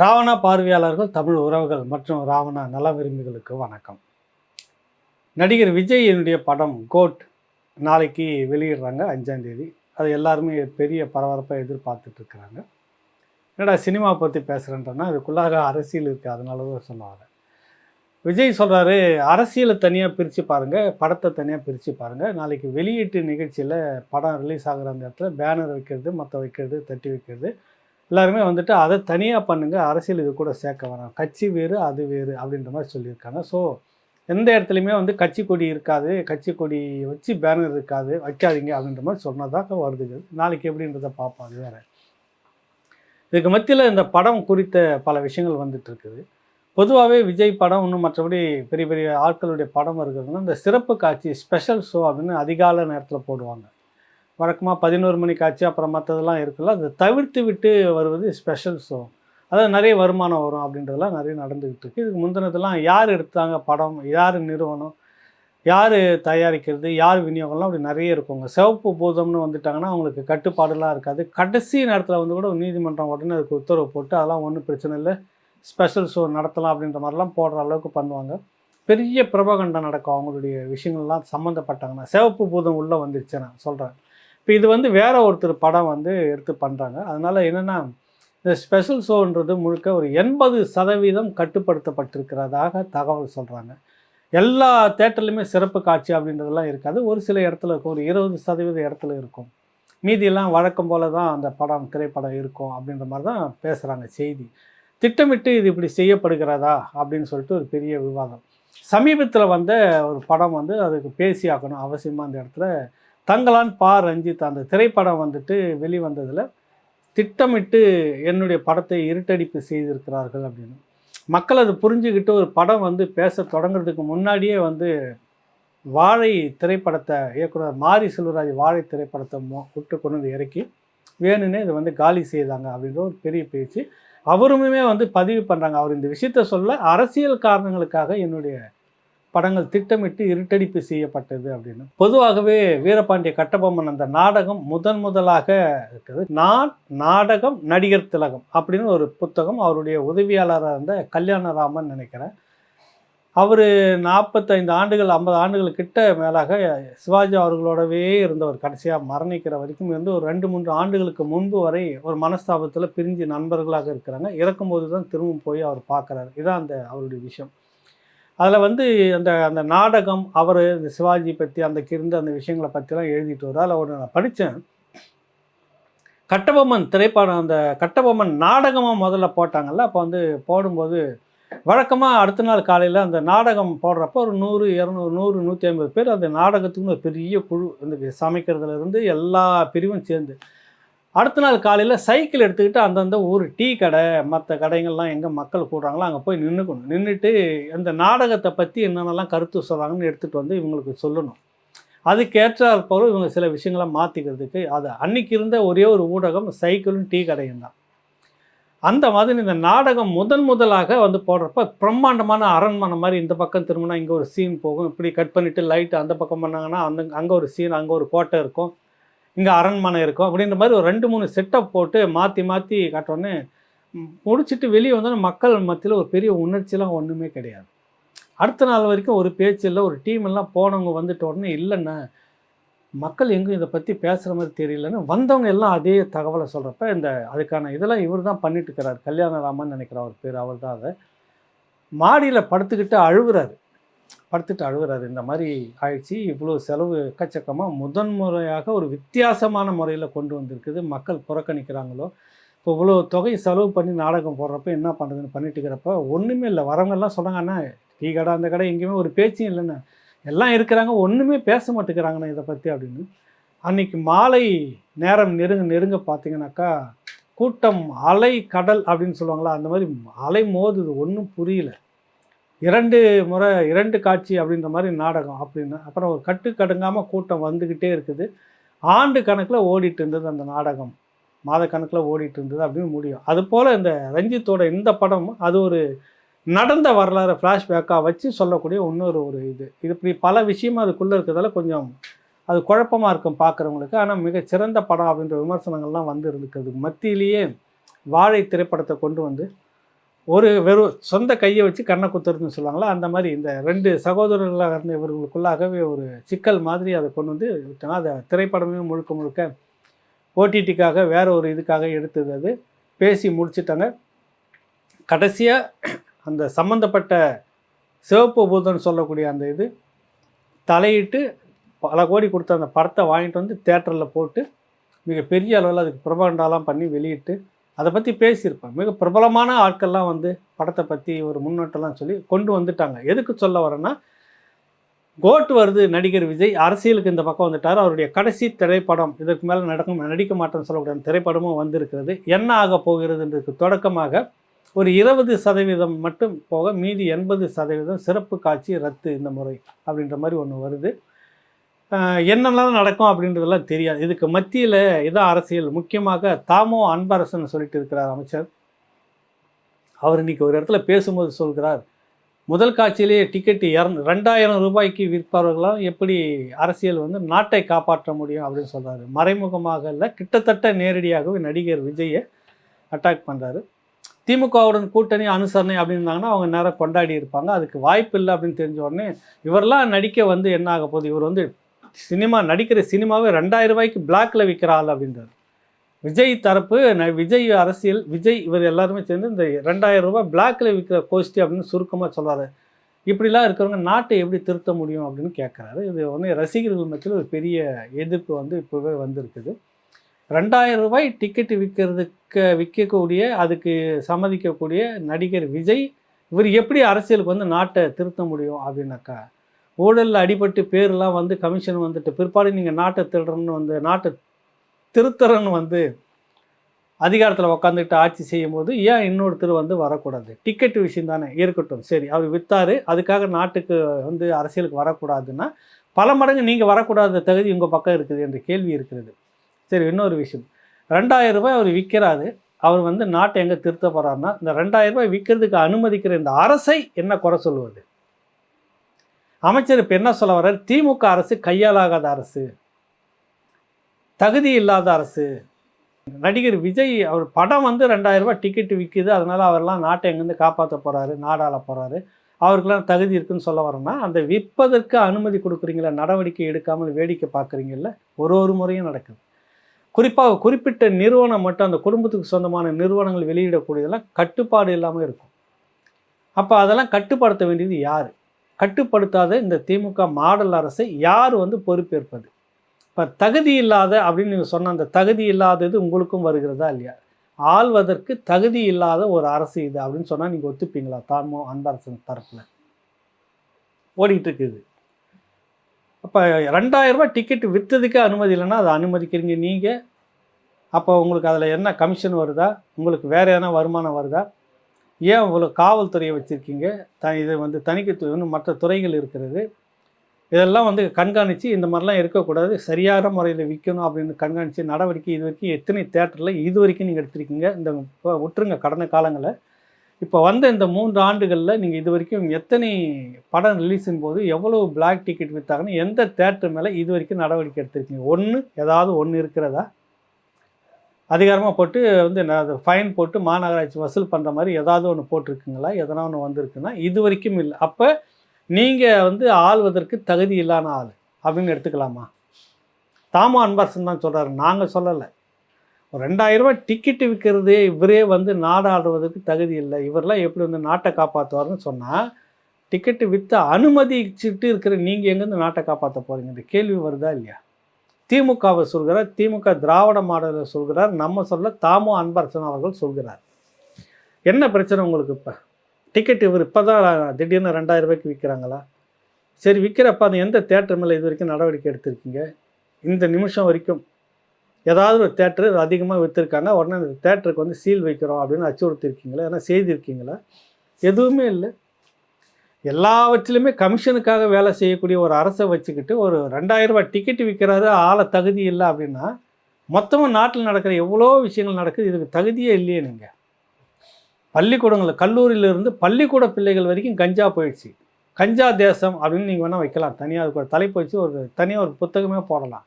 ராவணா பார்வையாளர்கள் தமிழ் உறவுகள் மற்றும் ராவணா நல விரும்பிகளுக்கு வணக்கம். நடிகர் விஜய் என்னுடைய படம் கோட் நாளைக்கு வெளியிடுறாங்க அஞ்சாந்தேதி அது எல்லாருமே பெரிய பரபரப்பாக எதிர்பார்த்துட்டு இருக்கிறாங்க. என்னடா சினிமா பற்றி பேசுகிறேன்றனா அதுக்குள்ளாக அரசியல் இருக்குது அதனால தான் சொல்லுவாங்க விஜய் சொல்கிறாரு அரசியலை தனியாக பிரித்து பாருங்கள் படத்தை தனியாக பிரித்து பாருங்கள் நாளைக்கு வெளியீட்டு நிகழ்ச்சியில் படம் ரிலீஸ் ஆகுற அந்த இடத்துல பேனர் வைக்கிறது மற்ற வைக்கிறது தட்டி வைக்கிறது எல்லாருமே வந்துட்டு அதை தனியாக பண்ணுங்கள் அரசியல் இது கூட சேர்க்க வேணாம். கட்சி வேறு அது வேறு அப்படின்ற மாதிரி சொல்லியிருக்காங்க. ஸோ எந்த இடத்துலையுமே வந்து கட்சி கொடி இருக்காது கட்சி கொடி வச்சு பேனர் இருக்காது வைக்காதீங்க அப்படின்ற மாதிரி சொன்னதாக வருது. நாளைக்கு எப்படின்றத பார்ப்போம் அது வேறு. இதுக்கு மத்தியில் இந்த படம் குறித்த பல விஷயங்கள் வந்துட்டு இருக்குது. பொதுவாகவே விஜய் படம் இன்னும் மற்றபடி பெரிய பெரிய ஆட்களுடைய படம் இருக்கிறதுனா இந்த சிறப்பு காட்சி ஸ்பெஷல் ஷோ அப்படின்னு அதிகால நேரத்தில் போடுவாங்க. வழக்கமாக பதினோரு மணி காட்சி அப்புறம் மற்றதெல்லாம் இருக்குல்ல அதை தவிர்த்து விட்டு வருவது ஸ்பெஷல் ஷோ அதாவது நிறைய வருமானம் வரும் அப்படின்றதெல்லாம் நிறைய நடந்துக்கிட்டு இருக்கு. இதுக்கு முந்தினதெல்லாம் யார் எடுத்தாங்க படம் யார் நிறுவனம் யார் தயாரிக்கிறது யார் விநியோகம்லாம் அப்படி நிறைய இருக்குங்க சிவப்பு பூதம்னு வந்துட்டாங்கன்னா அவங்களுக்கு கட்டுப்பாடுலாம் இருக்காது. கடைசி நேரத்தில் வந்து கூட நீதிமன்றம் உடனே அதுக்கு உத்தரவு போட்டு அதெல்லாம் ஒன்றும் பிரச்சனை இல்லை. ஸ்பெஷல் ஷோ நடத்தலாம் அப்படின்ற மாதிரிலாம் போடுற அளவுக்கு பண்ணுவாங்க. பெரிய பிரபகண்டம் நடக்கும் அவங்களுடைய விஷயங்கள்லாம் சம்மந்தப்பட்டாங்கன்னா சிவப்பு பூதம் உள்ளே வந்துருச்சு நான் சொல்கிறேன் இப்போ இது வந்து வேற ஒருத்தர் படம் வந்து எடுத்து பண்ணுறாங்க அதனால் என்னென்னா இந்த ஸ்பெஷல் ஷோன்றது முழுக்க ஒரு எண்பது சதவீதம் கட்டுப்படுத்தப்பட்டிருக்கிறதாக தகவல் சொல்கிறாங்க எல்லா தேட்டர்லையுமே சிறப்பு காட்சி அப்படின்றதெல்லாம் இருக்காது. ஒரு சில இடத்துல இருக்கும். ஒரு இருபது சதவீத இடத்துல இருக்கும். மீதியெல்லாம் வழக்கம் போல தான் அந்த படம் திரைப்படம் இருக்கும் அப்படின்ற மாதிரி தான் பேசுகிறாங்க செய்தி. திட்டமிட்டு இது இப்படி செய்யப்படுகிறதா அப்படின்னு சொல்லிட்டு ஒரு பெரிய விவாதம். சமீபத்தில் வந்த ஒரு படம் வந்து அதுக்கு பேசி ஆக்கணும் அவசியமாக அந்த இடத்துல தங்கலான் பா. ரஞ்சித் அந்த திரைப்படம் வந்துட்டு வெளிவந்ததில் திட்டமிட்டு என்னுடைய படத்தை இருட்டடிப்பு செய்திருக்கிறார்கள் அப்படின்னு. மக்கள் அதை புரிஞ்சுக்கிட்டு ஒரு படம் வந்து பேச தொடங்குறதுக்கு முன்னாடியே வந்து வாழை திரைப்படத்தை இயக்குனர் மாரி செல்வராஜ் வாழை திரைப்படத்தை மொ விட்டு கொண்டு வந்து இறக்கி வேணும்னே இதை வந்து காலி செய்தாங்க அப்படின்ற ஒரு பெரிய பேச்சு. அவருமே வந்து பதிவு பண்ணுறாங்க அவர் இந்த விஷயத்த சொல்ல அரசியல் காரணங்களுக்காக என்னுடைய படங்கள் திட்டமிட்டு இருட்டடிப்பு செய்யப்பட்டது அப்படின்னு. பொதுவாகவே வீரபாண்டிய கட்டபொம்மன் அந்த நாடகம் முதன் முதலாக இருக்குது நான் நாடகம் நடிகர் திலகம் அப்படின்னு ஒரு புத்தகம் அவருடைய உதவியாளராக இருந்த கல்யாணராமன் நினைக்கிறேன். அவர் நாற்பத்தைந்து ஆண்டுகள் ஐம்பது ஆண்டுகள் கிட்ட மேலாக சிவாஜி அவர்களோடவே இருந்தவர். கடைசியாக மரணிக்கிற வரைக்கும் இருந்து ஒரு ரெண்டு மூன்று ஆண்டுகளுக்கு முன்பு வரை ஒரு மனஸ்தாபத்தில் பிரிஞ்சு நண்பர்களாக இருக்கிறாங்க. இறக்கும்போது தான் திரும்பவும் போய் அவர் பார்க்குறாரு. இதான் அந்த அவருடைய விஷயம். அதில் வந்து அந்த அந்த நாடகம் அவர் இந்த சிவாஜி பற்றி அந்த கிருந்த அந்த விஷயங்களை பற்றிலாம் எழுதிட்டு வர்றார். அதில் ஒரு நான் படித்தேன் கட்டபொம்மன் திரைப்படம் அந்த கட்டபொம்மன் நாடகமாக முதல்ல போட்டாங்கல்ல அப்போ வந்து போடும்போது வழக்கமாக அடுத்த நாள் காலையில் அந்த நாடகம் போடுறப்போ ஒரு நூறு இரநூறு நூறு நூற்றி ஐம்பது பேர் அந்த நாடகத்துக்குன்னு ஒரு பெரிய குழு இந்த சமைக்கிறதுலேருந்து எல்லா பிரிவும் சேர்ந்து அடுத்த நாள் காலையில் சைக்கிள் எடுத்துக்கிட்டு அந்தந்த ஊர் டீ கடை மற்ற கடைகள்லாம் எங்கே மக்கள் கூடுறாங்களோ அங்கே போய் நின்றுக்கணும் நின்றுட்டு அந்த நாடகத்தை பற்றி என்னென்னலாம் கருத்து சொல்கிறாங்கன்னு எடுத்துகிட்டு வந்து இவங்களுக்கு சொல்லணும். அதுக்கேற்றாற் போல இவங்க சில விஷயங்களை மாற்றிக்கிறதுக்கு அது அன்னைக்கு இருந்த ஒரே ஒரு ஊடகம் சைக்கிளும் டீ கடையும் தான். அந்த மாதிரி இந்த நாடகம் முதன் முதலாக வந்து போடுறப்ப பிரம்மாண்டமான அரண்மனை மாதிரி இந்த பக்கம் திரும்பினா இங்கே ஒரு சீன் போகும். இப்படி கட் பண்ணிவிட்டு லைட் அந்த பக்கம் பண்ணாங்கன்னா அந்த அங்கே ஒரு சீன் அங்கே ஒரு கோட்டை இருக்கும். இங்கே அரண்மனை இருக்கும் அப்படின்ற மாதிரி ஒரு ரெண்டு மூணு செட்டப் போட்டு மாற்றி மாற்றி காட்டோன்னே முடிச்சுட்டு வெளியே வந்தோன்னே மக்கள் மத்தியில் ஒரு பெரிய உணர்ச்சிலாம் ஒன்றுமே கிடையாது. அடுத்த நாள் வரைக்கும் ஒரு பேச்சு இல்லை ஒரு டீம் எல்லாம் போனவங்க வந்துட்ட உடனே இல்லைன்னா மக்கள் எங்கும் இதை பற்றி பேசுகிற மாதிரி தெரியலன்னு வந்தவங்க எல்லாம் அதே தகவலை சொல்கிறப்ப இந்த அதுக்கான இதெல்லாம் இவர் தான் பண்ணிட்டு இருக்கிறார். கல்யாணராமன் நினைக்கிற அவர் பேர் அவர் தான் அதை மாடியில் படுத்துக்கிட்டு அழுகுறாரு. படுத்துட்டு அழுகுறாரு. இந்த மாதிரி ஆயிடுச்சு. இவ்வளோ செலவு எக்கச்சக்கமாக முதன் முறையாக ஒரு வித்தியாசமான முறையில் கொண்டு வந்திருக்குது. மக்கள் புறக்கணிக்கிறாங்களோ? இப்போ இவ்வளோ தொகை செலவு பண்ணி நாடகம் போடுறப்ப என்ன பண்ணுறதுன்னு பண்ணிட்டு இருக்கிறப்ப ஒன்றுமே இல்லை. வரவங்கெல்லாம் சொல்கிறாங்க டீ கடை அந்த கடை எங்கேயுமே ஒரு பேச்சும் இல்லைண்ணே. எல்லாம் இருக்கிறாங்க ஒன்றுமே பேச மாட்டேங்கிறாங்கண்ணா இதை பற்றி அப்படின்னு. அன்றைக்கி மாலை நேரம் நெருங்க நெருங்க பார்த்தீங்கன்னாக்கா கூட்டம் அலை கடல் அப்படின்னு சொல்லுவாங்களா? அந்த மாதிரி அலை மோதுது. ஒன்றும் புரியல. இரண்டு முறை இரண்டு காட்சி அப்படின்ற மாதிரி நாடகம் அப்படின்னு. அப்புறம் ஒரு கட்டு கடுங்காமல் கூட்டம் வந்துக்கிட்டே இருக்குது. ஆண்டு கணக்கில் ஓடிட்டு இருந்தது அந்த நாடகம். மாத கணக்கில் ஓடிட்டு இருந்தது அப்படின்னு முடியும். அதுபோல் இந்த ரஞ்சித்தோட இந்த படம் அது ஒரு நடந்த வரலாறு ஃப்ளாஷ்பேக்காக வச்சு சொல்லக்கூடிய இன்னொரு ஒரு இது. இது இப்படி பல விஷயமும் அதுக்குள்ளே இருக்கிறதால கொஞ்சம் அது குழப்பமாக இருக்கும் பார்க்குறவங்களுக்கு ஆனால் மிக சிறந்த படம் அப்படின்ற விமர்சனங்கள்லாம் வந்து இருந்துக்கிறது மத்தியிலேயே வாழை திரைப்படத்தை கொண்டு வந்து ஒரு வெறும் சொந்த கையை வச்சு கண்ணை குத்துறதுன்னு சொல்லுவாங்களா அந்த மாதிரி இந்த ரெண்டு சகோதரர்களாக இருந்த இவர்களுக்குள்ளாகவே ஒரு சிக்கல் மாதிரி அதை கொண்டு வந்து விட்டாங்க. அதை திரைப்படமே முழுக்க முழுக்க ஓடிடிக்காக வேற ஒரு இதுக்காக எடுத்தது அது. பேசி முடிச்சுட்டாங்க. கடைசியாக அந்த சம்மந்தப்பட்ட சிவப்பு பூதன் சொல்லக்கூடிய அந்த இது தலையிட்டு பல கோடி கொடுத்த அந்த படத்தை வாங்கிட்டு வந்து தேட்டரில் போட்டு மிகப்பெரிய அளவில் அதுக்கு பிரபண்டாலாம் பண்ணி வெளியிட்டு அதை பற்றி பேசியிருப்பேன் மிக பிரபலமான ஆட்கள்லாம் வந்து படத்தை பற்றி ஒரு முன்னோட்டம்லாம் சொல்லி கொண்டு வந்துட்டாங்க. எதுக்கு சொல்ல வரேன்னா கோட் வருது நடிகர் விஜய் அரசியலுக்கு இந்த பக்கம் வந்துட்டார். அவருடைய கடைசி திரைப்படம் இதற்கு மேலே நடக்கும் நடிக்க மாட்டேன்னு சொல்லக்கூடிய திரைப்படமும் வந்திருக்கிறது. என்ன ஆக போகிறதுன்றதுக்கு தொடக்கமாக ஒரு இருபது சதவீதம் மட்டும் போக மீதி எண்பது சதவீதம் சிறப்பு காட்சி ரத்து இந்த முறை அப்படின்ற மாதிரி ஒன்று வருது. என்னெல்லாம் நடக்கும் அப்படின்றதெல்லாம் தெரியாது. இதுக்கு மத்தியில் இதான் அரசியல்? முக்கியமாக தாமோ அன்பரசன் சொல்லிட்டு இருக்கிறார் அமைச்சர். அவர் இன்னைக்கு ஒரு இடத்துல பேசும்போது சொல்கிறார் முதல் காட்சியிலேயே டிக்கெட் இரநூ ரெண்டாயிரம் ரூபாய்க்கு விற்பவர்களாம் எப்படி அரசியல் வந்து நாட்டை காப்பாற்ற முடியும்? அப்படின்னு சொல்கிறாரு மறைமுகமாக இல்லை கிட்டத்தட்ட நேரடியாகவே நடிகர் விஜயை அட்டாக் பண்ணுறாரு திமுகவுடன் கூட்டணி அனுசரணை அப்படின்னாங்கன்னா அவங்க நேரம் கொண்டாடி இருப்பாங்க. அதுக்கு வாய்ப்பு இல்லை அப்படின்னு தெரிஞ்ச உடனே இவரெல்லாம் நடிக்க வந்து என்ன ஆக போகுது? இவர் வந்து சினிமா நடிக்கிற சினிமாவே ரெண்டாயிரம் ரூபாய்க்கு பிளாக்ல விற்கிறாள் அப்படின்றார். விஜய் தரப்பு ந- விஜய் அரசியல் விஜய் இவர் எல்லாருமே சேர்ந்து இந்த ரெண்டாயிரம் ரூபாய் பிளாக்ல விற்கிற கோஷ்டி அப்படின்னு சுருக்கமாக சொல்றாரு. இப்படிலாம் இருக்கிறவங்க நாட்டை எப்படி திருத்த முடியும் அப்படின்னு கேட்குறாரு இது வந்து ரசிகர்கள் மத்தியில் ஒரு பெரிய எதிர்ப்பு வந்து இப்போவே வந்திருக்குது. ரெண்டாயிரம் ரூபாய் டிக்கெட் விற்கிறதுக்கு விற்கக்கூடிய அதுக்கு சம்மதிக்கக்கூடிய நடிகர் விஜய் இவர் எப்படி அரசியலுக்கு வந்து நாட்டை திருத்த முடியும் அப்படின்னாக்கா ஊழலில் அடிபட்டு பேர்லாம் வந்து கமிஷன் வந்துட்டு பிற்பாடு நீங்கள் நாட்டை திருடுறன்னு வந்து நாட்டை திருத்துறன்னு வந்து அதிகாரத்தில் உட்காந்துக்கிட்டு ஆட்சி செய்யும் போது ஏன் இன்னொருத்தர் வந்து வரக்கூடாது? டிக்கெட் விஷயம் தானே இருக்கட்டும் சரி அவர் விற்றாரு அதுக்காக நாட்டுக்கு வந்து அரசியலுக்கு வரக்கூடாதுன்னா பல மடங்கு நீங்கள் வரக்கூடாத தகுதி உங்கள் பக்கம் இருக்குது என்ற கேள்வி இருக்கிறது. சரி இன்னொரு விஷயம் ரெண்டாயிரம் ரூபாய் அவர் விற்கிறாரு அவர் வந்து நாட்டை எங்கே திருத்த போகிறாருன்னா இந்த ரெண்டாயிரம் ரூபாய் விற்கிறதுக்கு அனுமதிக்கிற இந்த அரசை என்ன குறை சொல்லுவது? அமைச்சர் இப்போ என்ன சொல்ல வர்றார்? திமுக அரசு கையாலாகாத அரசு. தகுதி இல்லாத அரசு. நடிகர் விஜய் அவர் படம் வந்து ரெண்டாயிரம் ரூபாய் டிக்கெட் விற்கிது அதனால் அவர்லாம் நாட்டை எங்கேருந்து காப்பாற்ற போகிறாரு நாடாள போகிறாரு அவருக்கெல்லாம் தகுதி இருக்குன்னு சொல்ல வரேன்னா அந்த விற்பதற்கு அனுமதி கொடுக்குறீங்களா? நடவடிக்கை எடுக்காமல் வேடிக்கை பார்க்குறீங்கல்ல? ஒரு ஒரு முறையும் நடக்குது. குறிப்பாக குறிப்பிட்ட நிறுவனம் மட்டும் அந்த குடும்பத்துக்கு சொந்தமான நிறுவனங்கள் வெளியிடக்கூடியதெல்லாம் கட்டுப்பாடு இல்லாமல் இருக்கும். அப்போ அதெல்லாம் கட்டுப்படுத்த வேண்டியது யார்? கட்டுப்படுத்தாத இந்த திமுக மாடல் அரசை யார் வந்து பொறுப்பேற்பது? இப்போ தகுதி இல்லாத அப்படின்னு நீங்கள் சொன்ன அந்த தகுதி இல்லாதது உங்களுக்கும் வருகிறதா இல்லையா? ஆள்வதற்கு தகுதி இல்லாத ஒரு அரசு இது அப்படின்னு சொன்னால் நீங்கள் ஒத்துப்பீங்களா? தாமோ அன்பரசன் தரப்பில்? ஓடிக்கிட்டு இருக்குது. அப்போ ரெண்டாயிரரூபா டிக்கெட் விற்றதுக்கே அனுமதி இல்லைன்னா அதை அனுமதிக்கிறீங்க நீங்கள் அப்போ உங்களுக்கு அதில் என்ன கமிஷன் வருதா? உங்களுக்கு வேறு எதனா வருமானம் வருதா? ஏன் இவ்வளோ காவல்துறையை வச்சுருக்கீங்க? த இது வந்து தணிக்கைத்துறை வந்து மற்ற துறைகள் இருக்கிறது. இதெல்லாம் வந்து கண்காணித்து இந்த மாதிரிலாம் இருக்கக்கூடாது. சரியான முறையில் விற்கணும் அப்படின்னு கண்காணித்து நடவடிக்கை இது வரைக்கும் எத்தனை தேட்டரில் இது வரைக்கும் நீங்கள் எடுத்திருக்கீங்க? இந்த இப்போ விட்டுருங்க கடந்த காலங்களில் இப்போ வந்த இந்த மூன்று ஆண்டுகளில் நீங்கள் இது வரைக்கும் எத்தனை படம் ரிலீஸின் போது எவ்வளோ பிளாக் டிக்கெட் விற்றாங்கன்னு எந்த தேட்டர் மேலே இது வரைக்கும் நடவடிக்கை எடுத்திருக்கீங்க? ஒன்று ஏதாவது ஒன்று இருக்கிறதா? அதிகாரமாக போட்டு வந்து நான் அது ஃபைன் போட்டு மாநகராட்சி வசூல் பண்ணுற மாதிரி ஏதாவது ஒன்று போட்டிருக்குங்களா? எதனா ஒன்று வந்திருக்குன்னா இது வரைக்கும் இல்லை. அப்போ நீங்கள் வந்து ஆள்வதற்கு தகுதி இல்லாத ஆள். அப்படின்னு எடுத்துக்கலாமா? தாமோ அன்பரசன் தான் சொல்கிறாரு நாங்கள் சொல்லலை. ஒரு ரெண்டாயிரம் ரூபாய் டிக்கெட்டு விற்கிறதே இவரே வந்து நாடாடுவதற்கு தகுதி இல்லை. இவரெல்லாம் எப்படி வந்து நாட்டை காப்பாற்றுவார்னு சொன்னால் டிக்கெட்டு விற்று அனுமதிச்சுட்டு இருக்கிற நீங்கள் எங்கேருந்து நாட்டை காப்பாற்ற போகிறீங்க இந்த கேள்வி வருதா இல்லையா? திமுகவை சொல்கிறார் திமுக திராவிட மாடலை சொல்கிறார் நம்ம சொல்ல தாமோ அன்பரசன் அவர்கள் சொல்கிறார். என்ன பிரச்சனை உங்களுக்கு இப்போ? டிக்கெட் இவர் இப்போ தான் திடீர்னு ரெண்டாயிரம் ரூபாய்க்கு விற்கிறாங்களா சரி விற்கிறப்ப அது எந்த தேட்டர் மேலே இது வரைக்கும் நடவடிக்கை எடுத்திருக்கீங்க? இந்த நிமிஷம் வரைக்கும் ஏதாவது ஒரு தேட்டர் அதிகமாக விற்றுருக்காங்க உடனே அந்த தேட்டருக்கு வந்து சீல் வைக்கிறோம் அப்படின்னு அச்சுறுத்திருக்கீங்களா? ஏன்னா செய்திருக்கீங்களா? எதுவுமே இல்லை. எல்லாவற்றிலுமே கமிஷனுக்காக வேலை செய்யக்கூடிய ஒரு அரசை வச்சுக்கிட்டு ஒரு ரெண்டாயிரம் ரூபாய் டிக்கெட் விற்கிறாரு ஆளை தகுதி இல்லை அப்படின்னா மொத்தமாக நாட்டில் நடக்கிற எவ்வளோ விஷயங்கள் நடக்குது இதுக்கு தகுதியே இல்லையே நீங்கள் பள்ளிக்கூடங்களில் கல்லூரியிலிருந்து பள்ளிக்கூட பிள்ளைகள் வரைக்கும் கஞ்சா போயிடுச்சு. கஞ்சா தேசம் அப்படின்னு நீங்கள் வேணால் வைக்கலாம். தனியாக அதுக்கு ஒரு தலைப்பு வச்சு ஒரு தனியாக ஒரு புத்தகமே போடலாம்.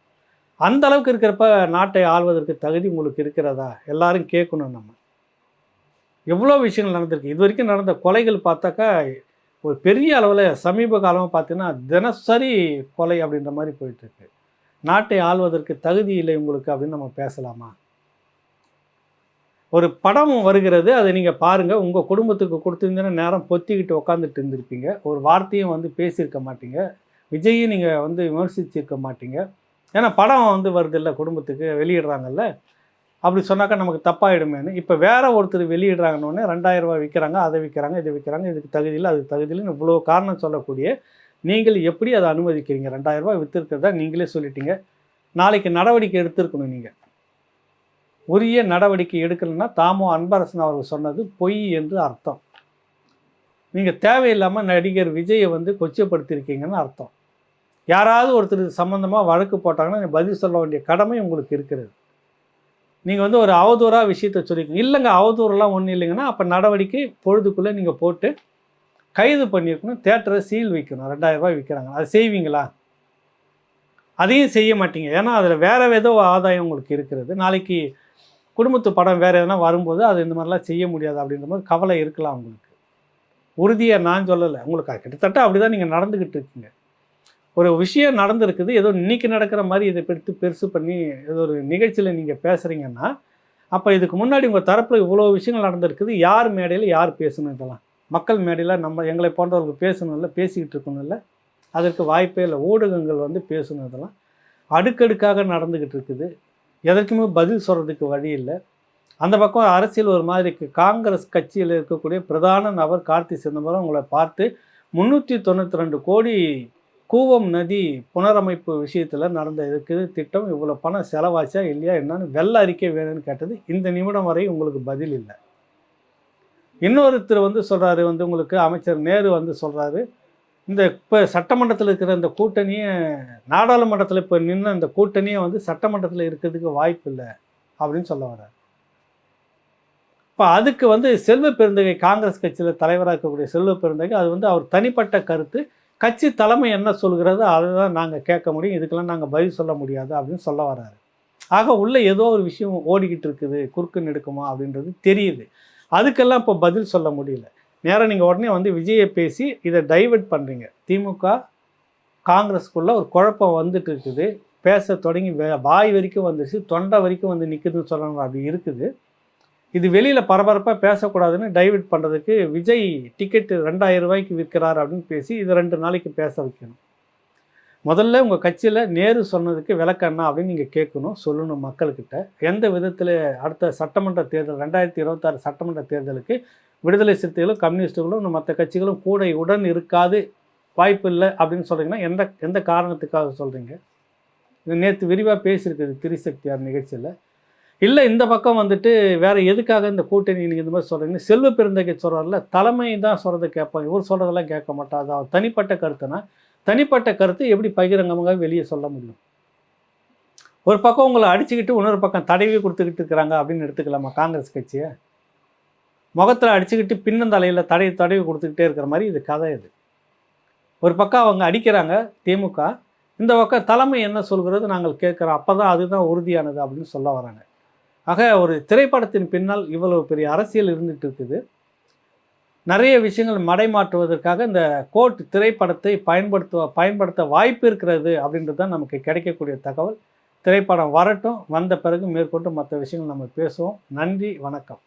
அந்த அளவுக்கு இருக்கிறப்ப நாட்டை ஆள்வதற்கு தகுதி உங்களுக்கு இருக்கிறதா? எல்லாரும் கேட்கணும் நம்ம. எவ்வளோ விஷயங்கள் நடந்திருக்கு? இது வரைக்கும் நடந்த கொலைகள் பார்த்தாக்கா ஒரு பெரிய அளவில் சமீப காலமாக பார்த்தீங்கன்னா தினசரி கொலை அப்படின்ற மாதிரி போயிட்டுருக்கு. நாட்டை ஆள்வதற்கு தகுதி இல்லை உங்களுக்கு அப்படின்னு நம்ம பேசலாமா? ஒரு படம் வருகிறது அதை நீங்கள் பாருங்கள் உங்கள் குடும்பத்துக்கு கொடுத்துருந்தீங்கன்னா நேரம் பொத்திக்கிட்டு உட்காந்துட்டு இருந்திருப்பீங்க. ஒரு வார்த்தையும் வந்து பேசியிருக்க மாட்டீங்க. விஜயும் நீங்கள் வந்து விமர்சிச்சிருக்க மாட்டீங்க. ஏன்னா படம் வந்து வருது இல்லை குடும்பத்துக்கு வெளியிடுறாங்கல்ல. அப்படி சொன்னாக்கா நமக்கு தப்பாயிடுமேனு இப்போ வேற ஒருத்தர் வெளியிடுறாங்கன்னு ரெண்டாயிரம் ரூபாய் விற்கிறாங்க அதை விற்கிறாங்க இதை விற்கிறாங்க இதுக்கு தகுதியில் அதுக்கு தகுதியில்னு இவ்வளோ காரணம் சொல்லக்கூடிய நீங்கள் எப்படி அதை அனுமதிக்கிறீங்க? ரெண்டாயிரம் ரூபாய் விற்றுருக்கிறதா நீங்களே சொல்லிட்டீங்க. நாளைக்கு நடவடிக்கை எடுத்திருக்கணும் நீங்கள் உரிய நடவடிக்கை எடுக்கலைன்னா தாமோ அன்பரசன் அவர்கள் சொன்னது பொய் என்று அர்த்தம். நீங்கள் தேவையில்லாமல் நடிகர் விஜயை வந்து கொச்சப்படுத்தியிருக்கீங்கன்னு அர்த்தம். யாராவது ஒருத்தர் சம்மந்தமாக வழக்கு போட்டாங்கன்னா பதில் சொல்ல வேண்டிய கடமை உங்களுக்கு இருக்கிறது. நீங்கள் வந்து ஒரு அவதூறாக விஷயத்த சொல்லிக்கணும் இல்லைங்க அவதூறெல்லாம் ஒன்றும் இல்லைங்கன்னா அப்போ நடவடிக்கை பொழுதுக்குள்ளே நீங்கள் போட்டு கைது பண்ணியிருக்கணும் தேட்டரை சீல் வைக்கணும். ரெண்டாயிரம் ரூபாய் விற்கிறாங்க அதை செய்வீங்களா? அதையும் செய்ய மாட்டீங்க. ஏன்னா அதில் வேறு ஏதோ ஆதாயம் உங்களுக்கு இருக்கிறது. நாளைக்கு குடும்பத்து படம் வேறு எதனா வரும்போது அது இந்த மாதிரிலாம் செய்ய முடியாது அப்படின்ற மாதிரி கவலை இருக்கலாம் உங்களுக்கு. உறுதியாக நான் சொல்லலை. உங்களுக்கு கிட்டத்தட்ட அப்படி தான் நீங்கள் நடந்துக்கிட்டு இருக்கீங்க. ஒரு விஷயம் நடந்திருக்குது ஏதோ இன்னைக்கு நடக்கிற மாதிரி இதை எடுத்து பெருசு பண்ணி ஏதோ ஒரு நிகழ்ச்சியில் நீங்கள் பேசுகிறீங்கன்னா அப்போ இதுக்கு முன்னாடி உங்கள் தரப்பில் இவ்வளோ விஷயங்கள் நடந்திருக்குது யார் மேடையில் யார் பேசணும் இதெல்லாம்? மக்கள் மேடையில் நம்ம எங்களை போன்றவர்கள் பேசணும் இல்லை பேசிக்கிட்டு இருக்கணும் இல்லை அதற்கு வாய்ப்பே இல்லை ஊடகங்கள் வந்து பேசணும் இதெல்லாம். அடுக்கடுக்காக நடந்துக்கிட்டு இருக்குது. எதற்குமே பதில் சொல்கிறதுக்கு வழி இல்லை. அந்த பக்கம் அரசியல் ஒரு மாதிரி இருக்குது காங்கிரஸ் கட்சியில் இருக்கக்கூடிய பிரதான நபர் கார்த்தி சிதம்பரம் உங்களை பார்த்து முந்நூற்றி தொண்ணூற்றி ரெண்டு கோடி கூவம் நதி புனரமைப்பு விஷயத்தில் நடந்த இதுக்கு திட்டம் இவ்வளோ பணம் செலவாச்சா இல்லையா என்னன்னு வெள்ள அறிக்கை வேணும்னு கேட்டது இந்த நிமிடம் வரை உங்களுக்கு பதில் இல்லை. இன்னொருத்தர் வந்து சொல்கிறாரு வந்து உங்களுக்கு அமைச்சர் நேரு வந்து சொல்கிறாரு இந்த இப்போ சட்டமன்றத்தில் இருக்கிற இந்த கூட்டணியை நாடாளுமன்றத்தில் இப்போ நின்று அந்த கூட்டணியை வந்து சட்டமன்றத்தில் இருக்கிறதுக்கு வாய்ப்பு இல்லை அப்படின்னு சொல்ல வர்றார். இப்போ அதுக்கு வந்து செல்வ பெருந்தகை காங்கிரஸ் கட்சியில் தலைவராக இருக்கக்கூடிய செல்வ பெருந்தகை அது வந்து அவர் தனிப்பட்ட கருத்து கட்சி தலைமை என்ன சொல்கிறது அதை தான் நாங்கள் கேட்க முடியும். இதுக்கெல்லாம் நாங்கள் பதில் சொல்ல முடியாது அப்படின்னு சொல்ல வராரு. ஆக உள்ளே ஏதோ ஒரு விஷயம் ஓடிக்கிட்டு இருக்குது குறுக்கு நெடுக்குமா அப்படின்றது தெரியுது. அதுக்கெல்லாம் இப்போ பதில் சொல்ல முடியல. நேராக நீங்கள் உடனே வந்து விஜயை பேசி இதை டைவெர்ட் பண்ணுறீங்க திமுக காங்கிரஸ்க்குள்ளே ஒரு குழப்பம் வந்துட்டு இருக்குது. பேச தொடங்கி வாய் வரைக்கும் வந்துச்சு தொண்டை வரைக்கும் வந்து நிற்குதுன்னு சொல்லணும். அப்படி இருக்குது. இது வெளியில் பரபரப்பாக பேசக்கூடாதுன்னு டைவெர்ட் பண்ணுறதுக்கு விஜய் டிக்கெட்டு ரெண்டாயிரம் ரூபாய்க்கு விற்கிறார் அப்படின்னு பேசி இது ரெண்டு நாளைக்கு பேச வைக்கணும். முதல்ல உங்கள் கட்சியில் நேரு சொன்னதுக்கு விளக்கண்ணா அப்படின்னு நீங்கள் கேட்கணும் சொல்லணும் மக்கள்கிட்ட. எந்த விதத்தில் அடுத்த சட்டமன்ற தேர்தல் ரெண்டாயிரத்தி இருபத்தாறு சட்டமன்ற தேர்தலுக்கு விடுதலை சிறுத்தைகளும் கம்யூனிஸ்ட்டுகளும் மற்ற கட்சிகளும் கூட உடன் இருக்காது வாய்ப்பு இல்லை அப்படின்னு சொல்கிறீங்கன்னா எந்த எந்த காரணத்துக்காக சொல்கிறீங்க இது நேற்று விரிவாக பேசியிருக்குது திரிசக்தியார் நிகழ்ச்சியில். இல்லை இந்த பக்கம் வந்துட்டு வேறு எதுக்காக இந்த கூட்டணி நீங்கள் இந்த மாதிரி சொல்கிறீங்க செல்வ பெருந்தகை சொல்கிறார்ல தலைமை தான் சொல்கிறத கேட்போம் இவர் சொல்கிறதெல்லாம் கேட்க மாட்டார். அது தனிப்பட்ட கருத்துனா தனிப்பட்ட கருத்து எப்படி பகிரங்கமாக வெளியே சொல்ல முடியும்? ஒரு பக்கம் உங்களை அடிச்சுக்கிட்டு இன்னொரு பக்கம் தடவி கொடுத்துக்கிட்டு இருக்கிறாங்க அப்படின்னு எடுத்துக்கலாமா காங்கிரஸ் கட்சியை? முகத்தில் அடிச்சுக்கிட்டு பின்னந்தலையில் தடை தடவி கொடுத்துக்கிட்டே இருக்கிற மாதிரி இது கதை இது. ஒரு பக்கம் அவங்க அடிக்கிறாங்க திமுக. இந்த பக்கம் தலைமை என்ன சொல்கிறது நாங்கள் கேட்குறோம். அப்போ தான் அதுதான் உறுதியானது அப்படின்னு சொல்ல வராங்க. ஆக ஒரு திரைப்படத்தின் பின்னால் இவ்வளவு பெரிய அரசியல் இருந்துகிட்டு இருக்குது. நிறைய விஷயங்கள் மடைமாற்றுவதற்காக இந்த கோர்ட் திரைப்படத்தை பயன்படுத்துவ பயன்படுத்த வாய்ப்பு இருக்கிறது அப்படின்றது தான் நமக்கு கிடைக்கக்கூடிய தகவல். திரைப்படம் வரட்டும் வந்த பிறகு மேற்கொண்டு மற்ற விஷயங்கள் நம்ம பேசுவோம். நன்றி வணக்கம்.